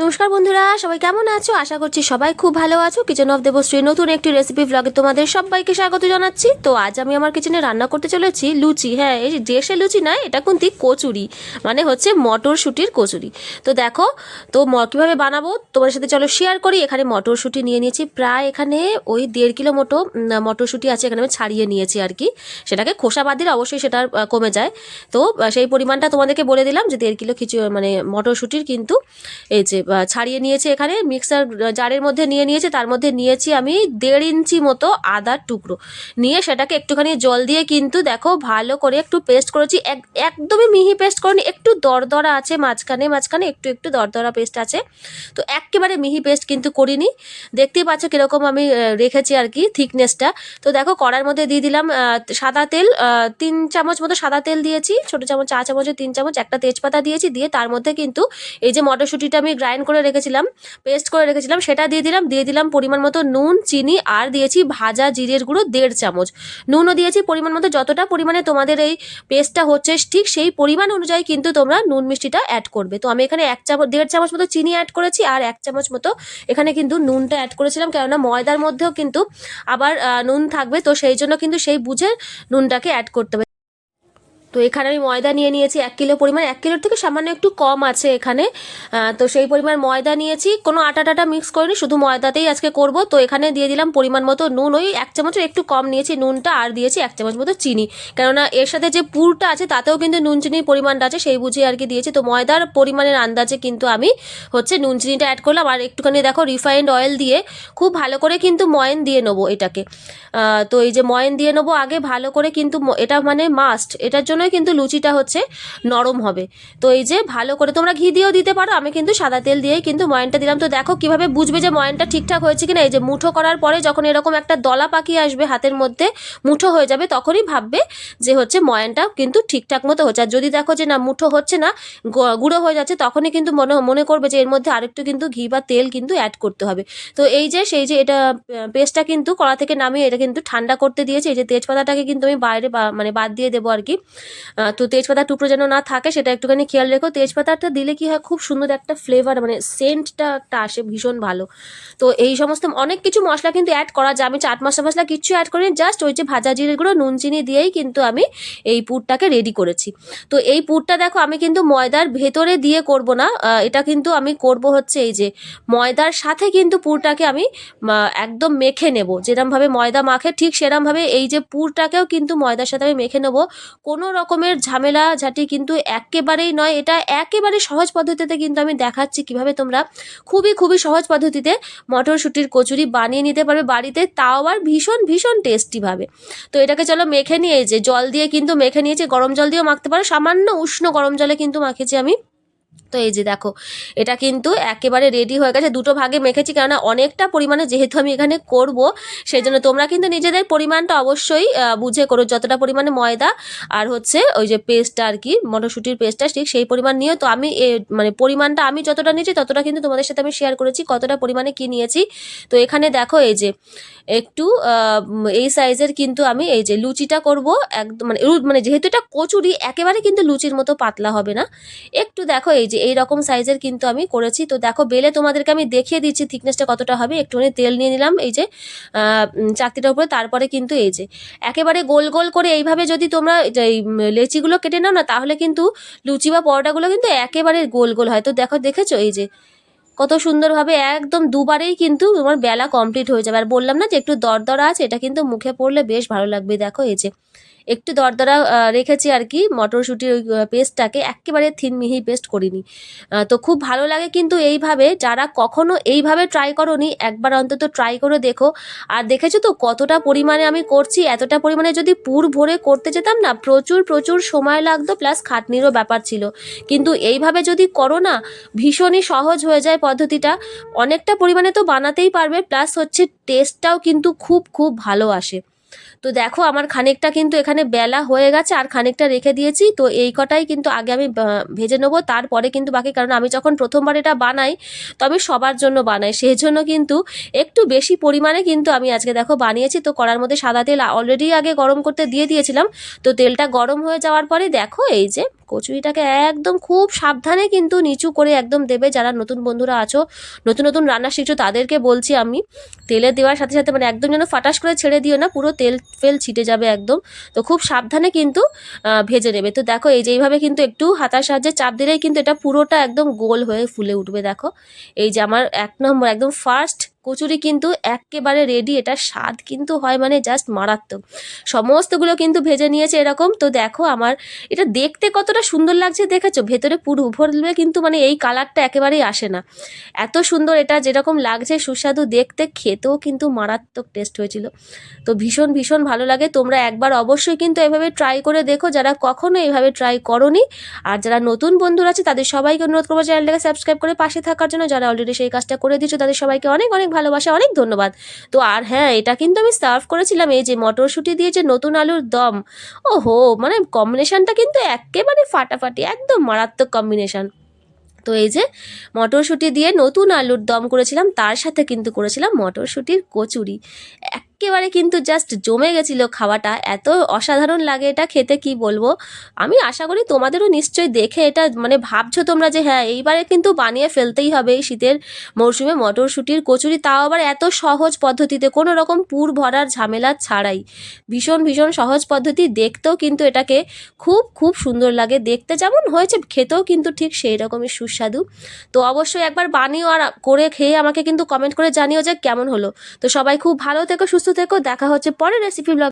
নমস্কার বন্ধুরা, সবাই কেমন আছো? আশা করছি সবাই খুব ভালো আছো। কিচেন অফ দেবশ্রী নতুন একটি রেসিপি ব্লগে তোমাদের সবাইকে স্বাগত জানাচ্ছি। তো আজ আমি আমার কিচেনে রান্না করতে চলেছি লুচি। হ্যাঁ এই যে সে লুচি নয় এটা কিন্তু কচুরি। মানে হচ্ছে মটরশুঁটির কচুরি। তো দেখো, তো কীভাবে বানাবো? তোমার সাথে চলো শেয়ার করি। এখানে মটরশুঁটি নিয়ে নিয়েছি। প্রায় এখানে ওই দেড় কিলো মতো মটরশুঁটি আছে এখানে আমি ছাড়িয়ে নিয়েছি আর কি। সেটাকে খোসা বাদ দিলে অবশ্যই সেটা কমে যায়। তো সেই পরিমাণটা তোমাদেরকে বলে দিলাম যে দেড় কিলো খিচু মানে মটরশুঁটির কিন্তু, এই যে ছাড়িয়ে নিয়েছে এখানে, মিক্সার জারের মধ্যে নিয়ে নিয়েছে, তার মধ্যে নিয়েছি আমি দেড় ইঞ্চি মতো আদার টুকরো। নিয়ে সেটাকে একটুখানি জল দিয়ে কিন্তু দেখো ভালো করে একটু পেস্ট করেছি, এক, একদমই মিহি পেস্ট করিনি, একটু দরদরা আছে মাঝখানে মাঝখানে একটু একটু দরদরা পেস্ট আছে। তো একেবারে মিহি পেস্ট কিন্তু করিনি। দেখতেই পাচ্ছ কীরকম আমি রেখেছি আর কি থিকনেসটা। তো দেখো কড়ার মধ্যে দিয়ে দিলাম সাদা তেল তিন চামচ মতো সাদা তেল দিয়েছি, ছোটো চামচ, চা চামচের তিন চামচ, একটা তেজপাতা দিয়েছি, দিয়ে তার মধ্যে কিন্তু এই যে মটরশুঁটিটা আমি গ্রাইন্ড করে রেখেছিলাম পেস্ট করে রেখেছিলাম, সেটা দিয়ে দিলাম দিয়ে দিলাম পরিমাণ মতো নুন, চিনি, আর দিয়েছি ভাজা জিরের গুঁড়ো দেড় চামচ। নুনও দিয়েছি পরিমাণ মতো, যতটা পরিমাণে তোমাদের এই পেস্টটা হচ্ছে, ঠিক সেই পরিমাণ অনুযায়ী কিন্তু তোমরা নুন মিষ্টিটা অ্যাড করবে। তো আমি এখানে এক চামচ, দেড় চামচ মতো চিনি অ্যাড করেছি, আর এক চামচ মতো এখানে কিন্তু নুনটা অ্যাড করেছিলাম, কেননা ময়দার মধ্যেও কিন্তু আবার নুন থাকবে, তো সেই জন্য কিন্তু সেই বুঝে নুনটাকে অ্যাড করতে হবে। তো এখানে আমি ময়দা নিয়ে নিয়েছি এক কিলো পরিমাণ। এক কিলোর থেকে সামান্য একটু কম আছে এখানে। তো সেই পরিমাণ ময়দা নিয়েছি। কোনো আটা টাটা মিক্স করিনি, শুধু ময়দাতেই আজকে করব। তো এখানে দিয়ে দিলাম পরিমাণ মতো নুন। ওই এক চামচের একটু কম নিয়েছি নুনটা আর দিয়েছি এক চামচ মতো চিনি। কেননা এর সাথে যে পুরটা আছে, তাতেও কিন্তু নুন চিনির পরিমাণটা আছে, সেই বুঝিয়ে আর কি দিয়েছি। তো ময়দার পরিমাণের আন্দাজে কিন্তু আমি হচ্ছে নুন চিনিটা অ্যাড করলাম। আর একটুখানি দেখো রিফাইন্ড অয়েল দিয়ে খুব ভালো করে কিন্তু ময়ন দিয়ে নেব এটাকে। তো এই যে ময়ন দিয়ে নেব আগে, ভালো করে কিন্তু এটা মানে মাস্ট এটার জন্যই কিন্তু লুচিটা হচ্ছে নরম হবে। তো এই যে ভালো করে তোমরা ঘি দিয়েও দিতে পারো, আমি কিন্তু সাদা তেল দিয়েই কিন্তু ময়নটা দিলাম। তো দেখো কীভাবে বুঝবে যে ময়নটা ঠিকঠাক হয়েছে কিনা? এই যে মুঠো করার পরে যখন এরকম একটা দলা পাকিয়ে আসবে হাতের মধ্যে, মুঠো হয়ে যাবে, তখনই ভাববে যে হচ্ছে ময়নটা কিন্তু ঠিকঠাক মতো হচ্ছে। আর যদি দেখো যে না, মুঠো হচ্ছে না গুঁড়ো হয়ে যাচ্ছে, তখনই কিন্তু মনে মনে করবে যে এর মধ্যে আরেকটু কিন্তু ঘি বা তেল কিন্তু অ্যাড করতে হবে। তো এই যে, সেই যে এটা পেস্টটা কিন্তু কড়া থেকে নামিয়ে এটা কিন্তু ঠান্ডা করতে দিয়েছে। এই যে তেজপাতাটাকে কিন্তু আমি বাইরে মানে বাদ দিয়ে দেবো আর কি। তো তেজপাতার টুকরো যেন না থাকে, সেটা একটুখানি খেয়াল রেখো। তেজপাতাটা দিলে কি হয়, খুব সুন্দর একটা ফ্লেভার মানে সেন্টটা একটা আসে, ভীষণ ভালো। তো এই সমস্ত অনেক কিছু মশলা কিন্তু অ্যাড করা যায়। আমি চাট মশলা মশলা কিচ্ছু অ্যাড করিনি জাস্ট ওই যে ভাজা জিরে গুঁড়ো, নুন, চিনি দিয়েই কিন্তু আমি এই পুরটাকে রেডি করেছি। তো এই পুরটা দেখো, আমি কিন্তু ময়দার ভেতরে দিয়ে করব না। এটা কিন্তু আমি করব হচ্ছে এই যে, ময়দার সাথে কিন্তু পুরটাকে আমি একদম মেখে নেব। যেরমভাবে ময়দা মাখে, ঠিক সেরমভাবে এই যে পুরটাকেও কিন্তু ময়দার সাথে আমি মেখে নেব। কোনো রকমের ঝামেলা ঝাঁটি কিন্তু একেবারেই নয়। এটা একেবারে সহজ পদ্ধতিতে কিন্তু আমি দেখাচ্ছি কীভাবে তোমরা খুবই খুবই সহজ পদ্ধতিতে মটরশুঁটির কচুরি বানিয়ে নিতে পারবে বাড়িতে। তাও আর ভীষণ ভীষণ টেস্টিভাবে তো এটাকে চলো মেখে নিয়ে যে জল দিয়ে কিন্তু মেখে নিয়েছে। গরম জল দিয়েও মাখতে পারো। সামান্য উষ্ণ গরম জলে কিন্তু মাখেছি আমি। তো এই যে দেখো, এটা কিন্তু একেবারে রেডি হয়ে গেছে, দুটো ভাগে মেখেছি কেননা অনেকটা পরিমাণে যেহেতু আমি এখানে করব সেই জন্য তোমরা কিন্তু নিজেদের পরিমাণটা অবশ্যই বুঝে করো যতটা পরিমাণে ময়দা আর হচ্ছে ওই যে পেস্টটা আর কি, মটরশুঁটির পেস্টটা ঠিক সেই পরিমাণ নিয়ে। তো আমি মানে পরিমাণটা আমি যতটা নিয়েছি ততটা কিন্তু তোমাদের সাথে আমি শেয়ার করেছি, কতটা পরিমাণে কি নিয়েছি। তো এখানে দেখো এই যে, একটু এই সাইজের কিন্তু আমি এই যে লুচিটা করব, একদম মানে মানে যেহেতু এটা কচুরি, একেবারে কিন্তু লুচির মতো পাতলা হবে না। একটু দেখো এই যে এই রকম সাইজের কিন্তু আমি করেছি। তো দেখো বেলে তোমাদেরকে আমি দেখিয়ে দিচ্ছি থিকনেসটা কতটা হবে। একটুখানি তেল নিয়ে নিলাম এই যে চাকতিটার উপরে তারপরে কিন্তু এই যে একেবারে গোল গোল করে এইভাবে যদি তোমরা এই, লেচিগুলো কেটে নাও না তাহলে কিন্তু লুচি বা পরোটাগুলো কিন্তু একেবারে গোল গোল হয়। তো দেখো দেখেছ? এই যে কত সুন্দরভাবে একদম দুবারেই কিন্তু তোমার বেলা কমপ্লিট হয়ে যাবে। আর বললাম না যে একটু দরদরা আছে এটা কিন্তু মুখে পড়লে বেশ ভালো লাগবে। দেখো এই যে একটু দরদরা রেখেছি আর কি। মটরশুঁটির ওই পেস্টটাকে একেবারে থিন মিহি পেস্ট করিনি। তো খুব ভালো লাগে কিন্তু এইভাবে, যারা কখনো এইভাবে ট্রাই করনি, একবার অন্তত ট্রাই করে দেখো। আর দেখেছ তো কতটা পরিমাণে আমি করছি, এতটা পরিমাণে যদি পুর ভরে করতে যেতাম না, প্রচুর প্রচুর সময় লাগতো প্লাস খাটনিরও ব্যাপার ছিল। কিন্তু এইভাবে যদি করো না, ভীষণই সহজ হয়ে যায় পদ্ধতিটা। অনেকটা পরিমাণে তো বানাতেই পারবে প্লাস হচ্ছে টেস্টটাও কিন্তু খুব খুব ভালো আসে। তো দেখো আমার খানিকটা কিন্তু এখানে বেলা হয়ে গেছে আর খানিকটা রেখে দিয়েছি। তো এই কটাই কিন্তু আগে আমি ভেজে নেব, তারপরে কিন্তু বাকি, কারণ আমি যখন প্রথমবার এটা বানাই তো আমি সবার জন্য বানাই। সেই জন্য কিন্তু একটু বেশি পরিমাণে কিন্তু আমি আজকে দেখো বানিয়েছি। তো কড়ার মধ্যে সাদা তেল অলরেডি আগে গরম করতে দিয়ে দিয়েছিলাম। তো তেলটা গরম হয়ে যাওয়ার পরে দেখো এই যে কচুরিটাকে একদম খুব সাবধানে কিন্তু নিচু করে একদম দেবে। যারা নতুন বন্ধুরা আছো, নতুন নতুন রান্না শিখছো, তাদেরকে বলছি আমি, তেলে দেওয়ার সাথে সাথে মানে একদম যেন ফাটাস করে ছেড়ে দিও না, পুরো তেল, ফেল ছিটে যাবে একদম। তো খুব সাবধানে কিন্তু ভেজে নেবে। তো দেখো, এই যে এইভাবে কিন্তু একটু হাতার সাহায্যে চাপ দিলেই কিন্তু এটা পুরোটা একদম গোল হয়ে ফুলে উঠবে, দেখো। এই যে আমার এক নম্বর, একদম ফার্স্ট কচুরি কিন্তু একেবারে রেডি এটা স্বাদ কিন্তু হয় মানে জাস্ট মারাত্মক। সমস্তগুলো কিন্তু ভেজে নিয়েছে এরকম। তো দেখো আমার, এটা দেখতে কতটা সুন্দর লাগছে দেখেছ? ভেতরে পুরো ভরলে কিন্তু মানে এই কালারটা একেবারেই আসে না। এত সুন্দর এটা যেরকম লাগছে, সুস্বাদু দেখতে, খেতেও কিন্তু মারাত্মক টেস্ট হয়েছিল। তো ভীষণ ভীষণ ভালো লাগে। তোমরা একবার অবশ্যই কিন্তু এভাবে ট্রাই করে দেখো। যারা কখনো এভাবে ট্রাই করনি আর যারা নতুন বন্ধুরা আছে, তাদের সবাইকে অনুরোধ করব চ্যানেলটাকে সাবস্ক্রাইব করে পাশে থাকার জন্য। যারা অলরেডি সেই কাজটা করে দিয়েছ, তাদের সবাইকে অনেক অনেক ভালোবাসা, অনেক ধন্যবাদ। তো আর হ্যাঁ এটা কিন্তু আমি সার্ভ করেছিলাম এই যে মটরশুঁটি দিয়ে যে নতুন আলুর দম। ও হো মানে কম্বিনেশানটা কিন্তু একেবারে ফাটাফাটি, একদম মারাত্মক কম্বিনেশান। তো এই যে মটরশুঁটি দিয়ে নতুন আলুর দম করেছিলাম, তার সাথে কিন্তু করেছিলাম মটরশুঁটির কচুরি। একেবারে কিন্তু জাস্ট জমে গেছিল খাওয়াটা। এত অসাধারণ লাগে এটা খেতে, কি বলব? আমি আশা করি তোমাদেরও নিশ্চয়ই দেখে এটা মানে ভাবছ তোমরা যে হ্যাঁ এইবারে কিন্তু বানিয়ে ফেলতেই হবে এই শীতের মরশুমে মটরশুঁটির কচুরি। তাও আবার এত সহজ পদ্ধতিতে, কোনো রকম পুর ভরার ঝামেলা ছাড়াই। ভীষণ ভীষণ সহজ পদ্ধতি, দেখতেও কিন্তু এটাকে খুব খুব সুন্দর লাগে। দেখতে যেমন হয়েছে, খেতেও কিন্তু ঠিক সেই রকমই সুস্বাদু। তো অবশ্যই একবার বানিও আর করে খেয়ে আমাকে কিন্তু কমেন্ট করে জানিও যে কেমন হলো। তো সবাই খুব ভালো থেকো সুস্থ দেখা হচ্ছে। পরের রেসিপি ব্লগ